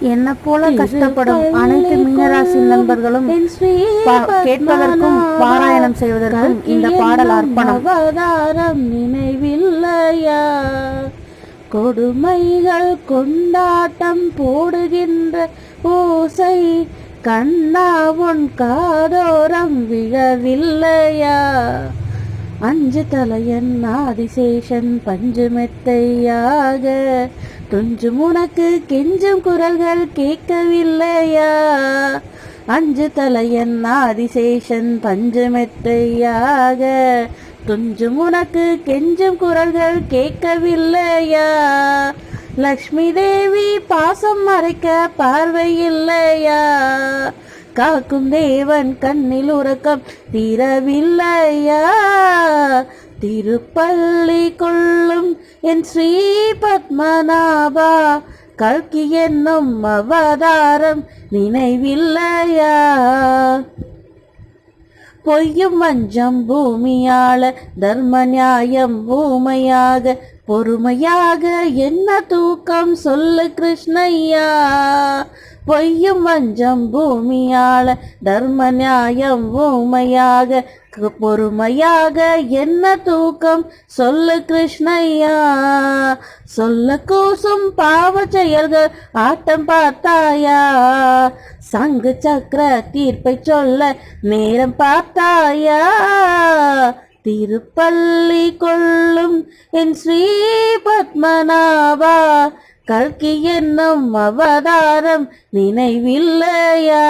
என்ன போல கஷ்டப்படும் அனைத்து மீனராசி நண்பர்களும் கேட்பதற்கும் பாராயணம் செய்வதற்கும் இந்த பாடல் அர்ப்பணம். அவதாரம் நினைவில்லையா? கொடுமைகள் கொண்டாட்டம் போடுகின்ற ஓசை கண்ணா உன் காதோரம் விழவில்லையா? அஞ்சு தலையன் ஆதிசேஷன் பஞ்சு மெத்தையாக. துஞ்சும் உனக்கு கெஞ்சும் குரல்கள் கேட்கவில்லையா? அஞ்சு தலையன் ஆதிசேஷன் பஞ்சு மெத்தையாக. துஞ்சும் உனக்கு கெஞ்சும் குரல்கள் கேட்கவில்லையா? லக்ஷ்மி தேவி பாசம் மறைக்க பார்வை இல்லையா காக்கும் தேவன் கண்ணில் உறக்கம் தீரவில்லையா திருப்பள்ளி கொள்ளும் என் ஸ்ரீ பத்மநாபா கல்கி என்னும் அவதாரம் நினைவில்லையா? பொய்யும் வஞ்சம் பூமியாள தர்ம நியாயம் பூமையாக பொறுமையாக என்ன தூக்கம்? சொல்லு கிருஷ்ணய்யா. பொய்யும் வஞ்சம் பூமியாள தர்ம நியாயம் ஊமையாக. பொறுமையாக என்ன தூக்கம்? சொல்லு கிருஷ்ணையா. சொல்ல கூசும் பாவ செயல்கள் ஆட்டம் பார்த்தாயா. சங்கு சக்கர தீர்ப்பை சொல்ல நேரம் பார்த்தாயா. திருப்பள்ளி கொள்ளும் என் ஸ்ரீ பத்மநாபா. கல்கி என்னும் அவதாரம் நினைவில்லையா?